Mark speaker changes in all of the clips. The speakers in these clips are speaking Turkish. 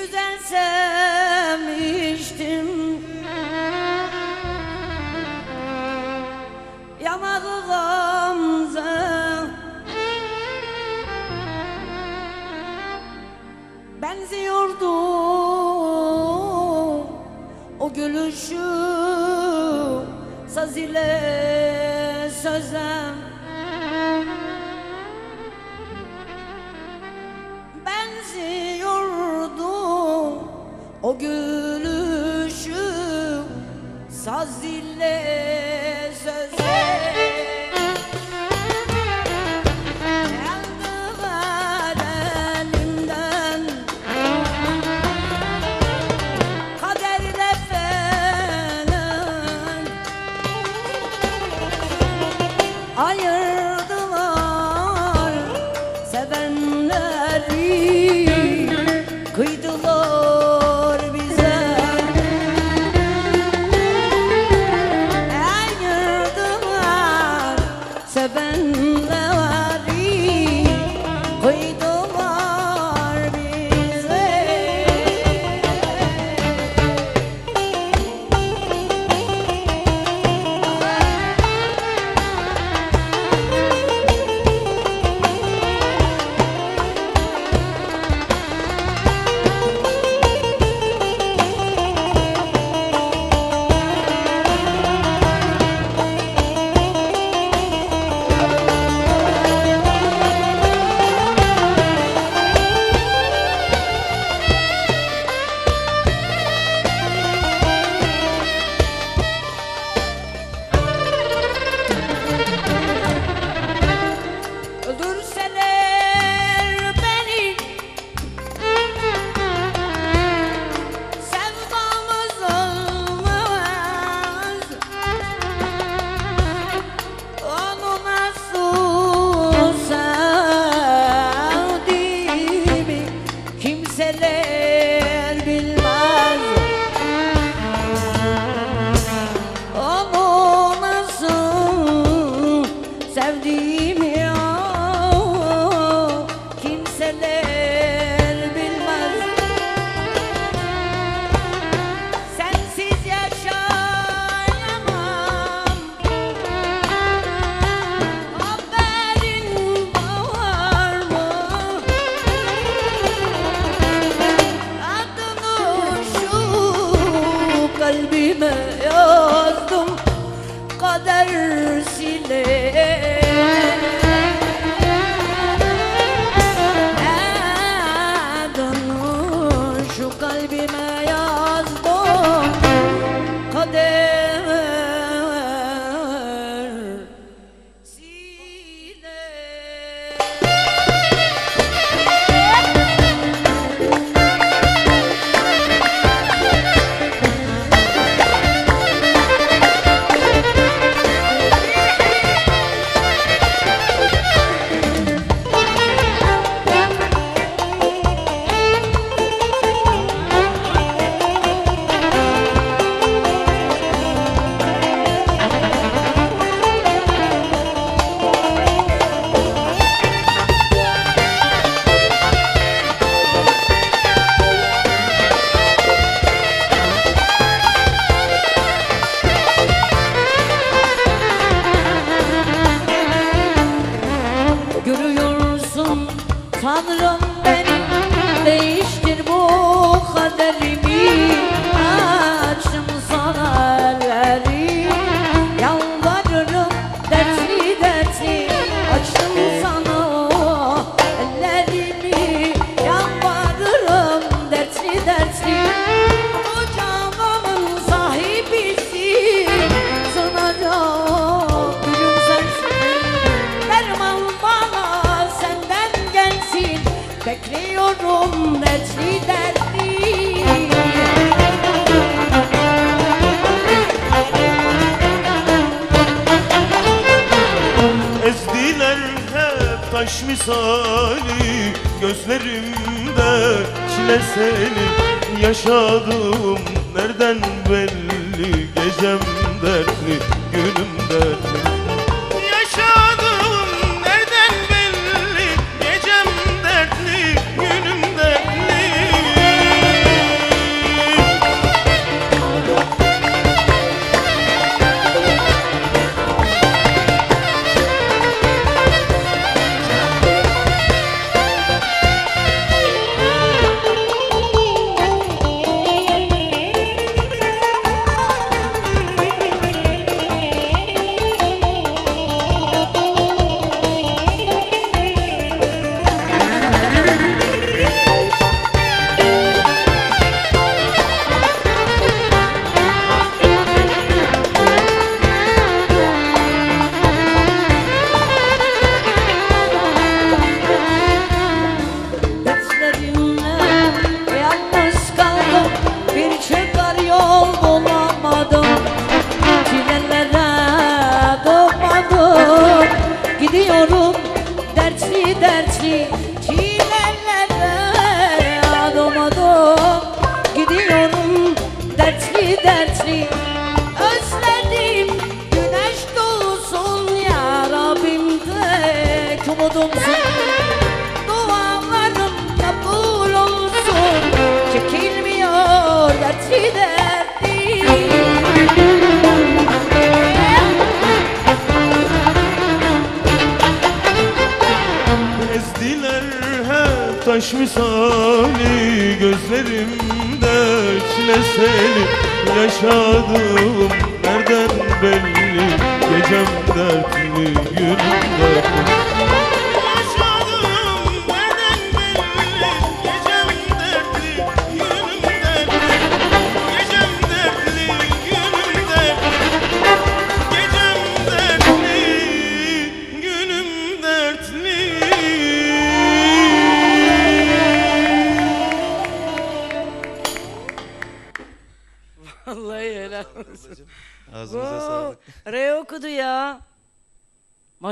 Speaker 1: güzel sevmiştim. Yamadı Gamze Benziyordu. O gülüşü Saz ile sözem gülüşüm saz ile
Speaker 2: misali Gözlerimde çile senin Yaşadım nereden belli? Gecem dertli, günüm dertli. seni özledim. Güneş doğsun ya Rabbim tek
Speaker 3: umudumsun Dualarım kabul olsun. Çekilmiyor dertli derdim. Ezdiler hep taş misali gözlerimde çileseli yaşadım. Nereden belli? Gecem dertli günüm dertli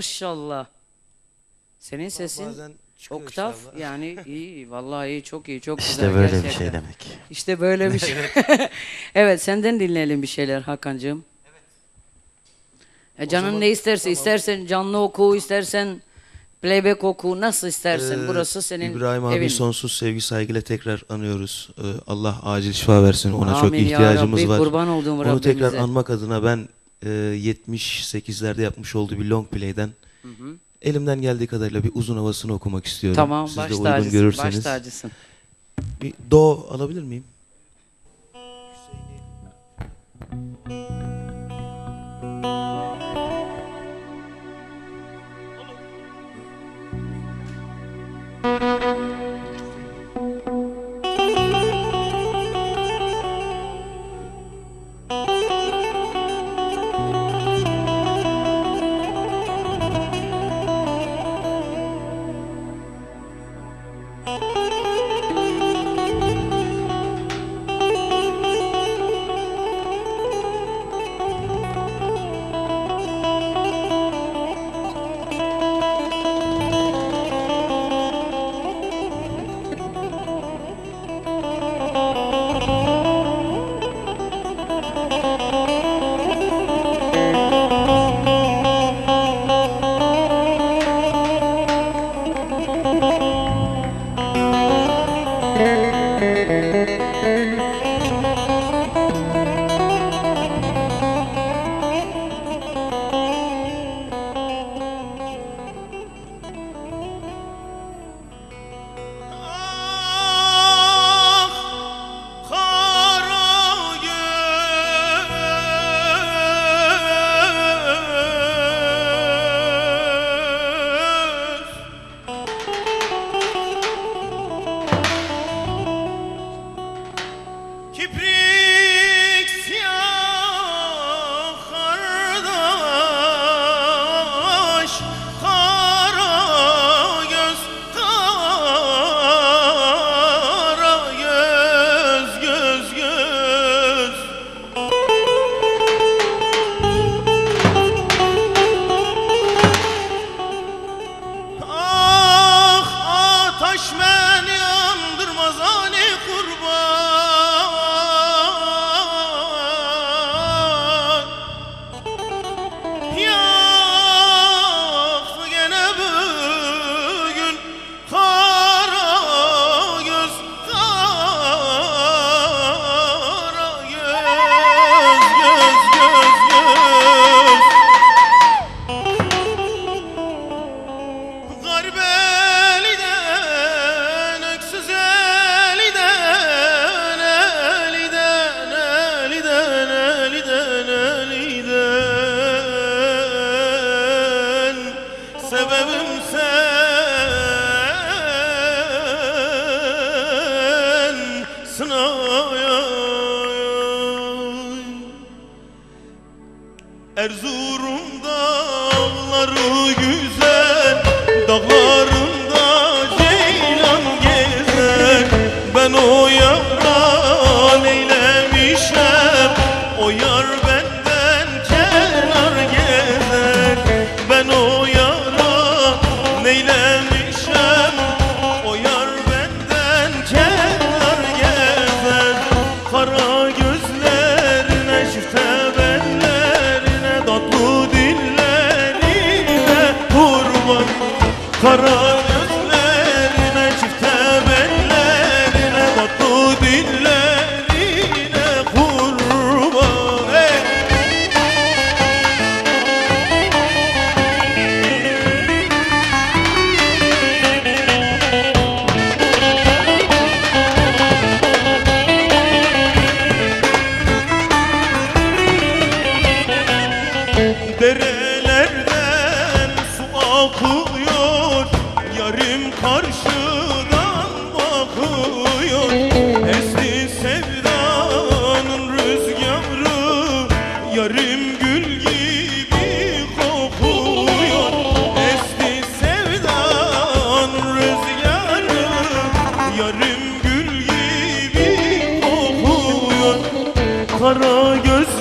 Speaker 1: Maşallah. Senin sesin
Speaker 2: Bazen çıkıyor
Speaker 1: oktav yani iyi vallahi iyi çok iyi çok güzel
Speaker 2: İşte böyle bir
Speaker 1: gerçekten.
Speaker 2: şey demek.
Speaker 1: İşte böyle bir şey. evet senden dinleyelim bir şeyler Hakan'cığım. E, canın
Speaker 2: zaman
Speaker 1: ne isterse
Speaker 2: tamam.
Speaker 1: istersen canlı oku istersen playback oku nasıl istersen
Speaker 2: Ee,
Speaker 1: burası senin
Speaker 2: İbrahim abi
Speaker 1: evin.
Speaker 2: sonsuz sevgi saygıyla tekrar anıyoruz. Ee, Allah acil şifa versin. Ona çok
Speaker 1: Amin ya
Speaker 2: ihtiyacımız
Speaker 1: Rabbi,
Speaker 2: var.
Speaker 1: kurban olduğum
Speaker 2: Onu tekrar
Speaker 1: Rabbimize.
Speaker 2: anmak adına ben e, 78'lerde yapmış olduğu bir long play'den elimden geldiği kadarıyla bir uzun havasını okumak istiyorum.
Speaker 1: Tamam
Speaker 2: Siz
Speaker 1: baş
Speaker 2: de uygun
Speaker 1: tacısın baş
Speaker 2: görürseniz.
Speaker 1: tacısın.
Speaker 2: Bir do alabilir miyim?
Speaker 3: Kara gözlerine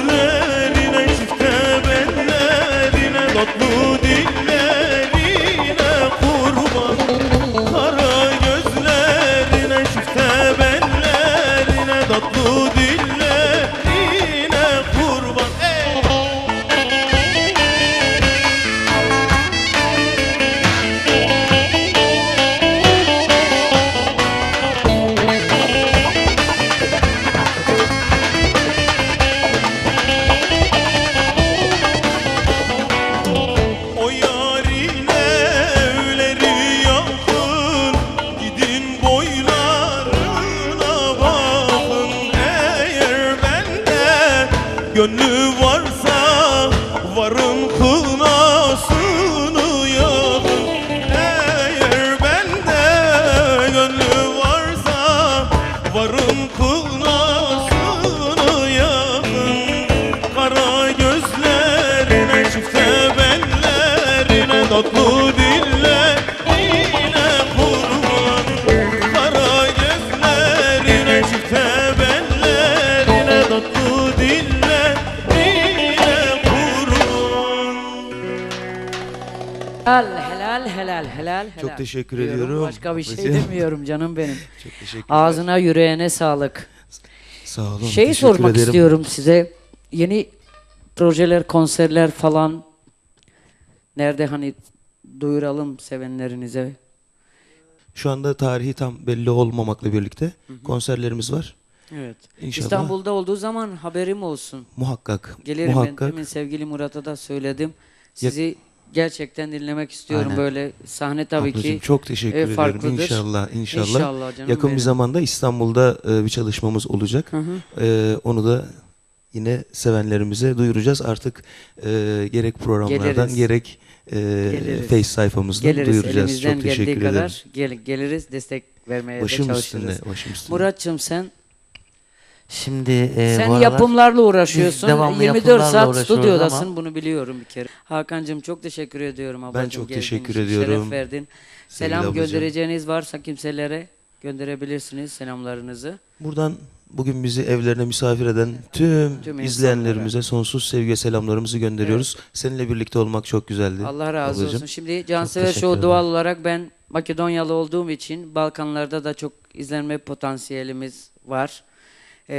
Speaker 1: helal, helal.
Speaker 2: Çok teşekkür
Speaker 1: diyorum.
Speaker 2: ediyorum.
Speaker 1: Başka bir şey demiyorum canım benim.
Speaker 2: Çok teşekkür
Speaker 1: Ağzına yüreğine sağlık.
Speaker 2: Sağ olun.
Speaker 1: Şeyi
Speaker 2: teşekkür
Speaker 1: sormak
Speaker 2: ederim.
Speaker 1: istiyorum size. Yeni projeler, konserler falan nerede hani duyuralım sevenlerinize.
Speaker 2: Şu anda tarihi tam belli olmamakla birlikte konserlerimiz var.
Speaker 1: Evet.
Speaker 2: İnşallah.
Speaker 1: İstanbul'da olduğu zaman haberim olsun.
Speaker 2: Muhakkak.
Speaker 1: Gelirim
Speaker 2: muhakkak.
Speaker 1: demin sevgili Murat'a da söyledim. Sizi gerçekten dinlemek istiyorum
Speaker 4: Aynen.
Speaker 1: böyle sahne tabii
Speaker 2: Ablacığım,
Speaker 1: ki.
Speaker 2: çok teşekkür
Speaker 1: e,
Speaker 2: ederim.
Speaker 1: farklıdır.
Speaker 2: İnşallah, inşallah.
Speaker 1: İnşallah canım
Speaker 2: Yakın
Speaker 1: benim.
Speaker 2: bir zamanda İstanbul'da e, bir çalışmamız olacak.
Speaker 1: Hı hı.
Speaker 2: E, onu da yine sevenlerimize duyuracağız. Artık e, gerek programlardan
Speaker 1: Geliriz.
Speaker 2: gerek e,
Speaker 1: Geliriz.
Speaker 2: Face sayfamızdan
Speaker 1: Geliriz
Speaker 2: duyuracağız.
Speaker 1: elimizden
Speaker 2: Çok teşekkür
Speaker 1: geldiği
Speaker 2: ederim.
Speaker 1: kadar gel, geliriz destek vermeye
Speaker 2: Başım
Speaker 1: de çalışırız.
Speaker 2: üstünde, başım üstünde.
Speaker 1: Muratçım sen
Speaker 4: Şimdi e,
Speaker 1: sen
Speaker 4: bu aralar
Speaker 1: yapımlarla uğraşıyorsun.
Speaker 4: devamlı
Speaker 1: 24
Speaker 4: yapımlarla
Speaker 1: saat
Speaker 4: uğraşıyoruz
Speaker 1: studyodasın.
Speaker 4: ama-
Speaker 1: bunu biliyorum bir kere. Hakan'cığım çok teşekkür ediyorum ablacığım.
Speaker 2: çok
Speaker 1: geldiğin
Speaker 2: teşekkür
Speaker 1: için,
Speaker 2: ediyorum.
Speaker 1: Şeref verdin.
Speaker 2: Sevgili
Speaker 1: Selam
Speaker 2: ablacığım.
Speaker 1: göndereceğiniz varsa kimselere gönderebilirsiniz selamlarınızı.
Speaker 2: Buradan bugün bizi evlerine misafir eden tüm,
Speaker 1: Tüm
Speaker 2: izleyenlerimize sonsuz sevgi ve selamlarımızı gönderiyoruz. Seninle birlikte olmak çok güzeldi.
Speaker 1: Allah razı
Speaker 2: ablacığım.
Speaker 1: olsun. Şimdi Cansever
Speaker 4: teşekkür
Speaker 1: Show
Speaker 4: ederim.
Speaker 1: doğal olarak ben Makedonyalı olduğum için Balkanlarda da çok izlenme potansiyelimiz var. Ee,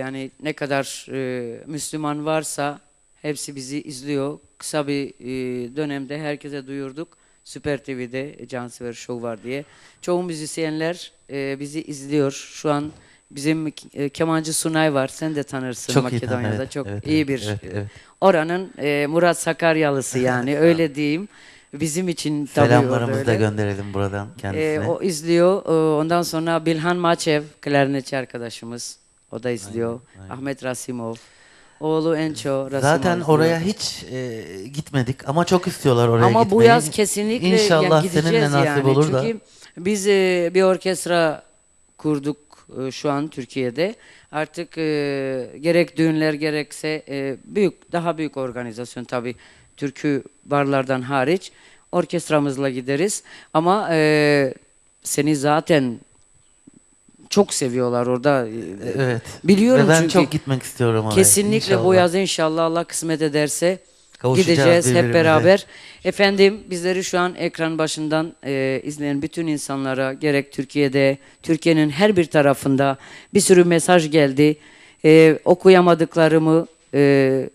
Speaker 1: yani ne kadar e, Müslüman varsa hepsi bizi izliyor. Kısa bir e, dönemde herkese duyurduk. Süper TV'de Cansever Show var diye. Çoğu müzisyenler e, bizi izliyor. Şu an bizim e, kemancı Sunay var. Sen de tanırsın
Speaker 4: çok iyi
Speaker 1: Makedonya'da.
Speaker 4: evet,
Speaker 1: çok
Speaker 4: evet,
Speaker 1: iyi bir
Speaker 4: evet, evet.
Speaker 1: Oranın e, Murat Sakaryalısı yani öyle diyeyim. Bizim için tabii
Speaker 4: Selamlarımızı da gönderelim buradan kendisine.
Speaker 1: E, o izliyor. E, ondan sonra Bilhan Maçev, klarnetçi arkadaşımız. O da izliyor. Ahmet Rasimov. Oğlu Enço Rasimov
Speaker 4: Zaten oraya hiç e, gitmedik ama çok istiyorlar oraya
Speaker 1: Ama
Speaker 4: gitmeyi.
Speaker 1: bu yaz kesinlikle
Speaker 4: İnşallah
Speaker 1: gideceğiz
Speaker 4: seninle nasip
Speaker 1: yani.
Speaker 4: olur da.
Speaker 1: Çünkü biz e, bir orkestra kurduk e, şu an Türkiye'de. Artık e, gerek düğünler gerekse e, büyük daha büyük organizasyon tabii türkü barlardan hariç orkestramızla gideriz. Ama e, seni zaten çok seviyorlar orada. E,
Speaker 4: Evet.
Speaker 1: Biliyorum
Speaker 4: Ve ben
Speaker 1: çünkü.
Speaker 4: çok gitmek istiyorum oraya.
Speaker 1: Kesinlikle bu yaz inşallah Allah kısmet ederse
Speaker 4: Kavuşacağız
Speaker 1: gideceğiz hep beraber. Efendim bizleri şu an ekran başından e, izleyen bütün insanlara gerek Türkiye'de, Türkiye'nin her bir tarafında bir sürü mesaj geldi. E, okuyamadıklarımı e,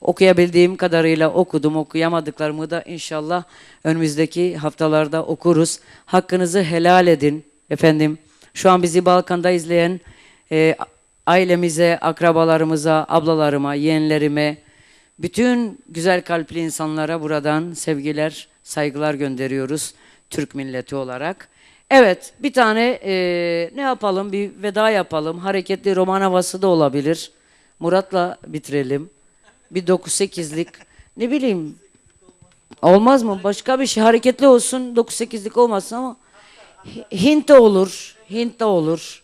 Speaker 1: okuyabildiğim kadarıyla okudum. Okuyamadıklarımı da inşallah önümüzdeki haftalarda okuruz. Hakkınızı helal edin efendim. Şu an bizi Balkan'da izleyen e, ailemize, akrabalarımıza, ablalarıma, yeğenlerime, bütün güzel kalpli insanlara buradan sevgiler, saygılar gönderiyoruz Türk milleti olarak. Evet, bir tane e, ne yapalım? Bir veda yapalım. Hareketli roman havası da olabilir. Murat'la bitirelim. Bir 9-8'lik. Ne bileyim. Olmaz mı? Başka bir şey. Hareketli olsun. 9-8'lik olmasın ama Hi- Hint olur. Hint'te olur.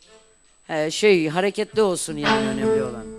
Speaker 1: Ee, şey hareketli olsun yani önemli olan.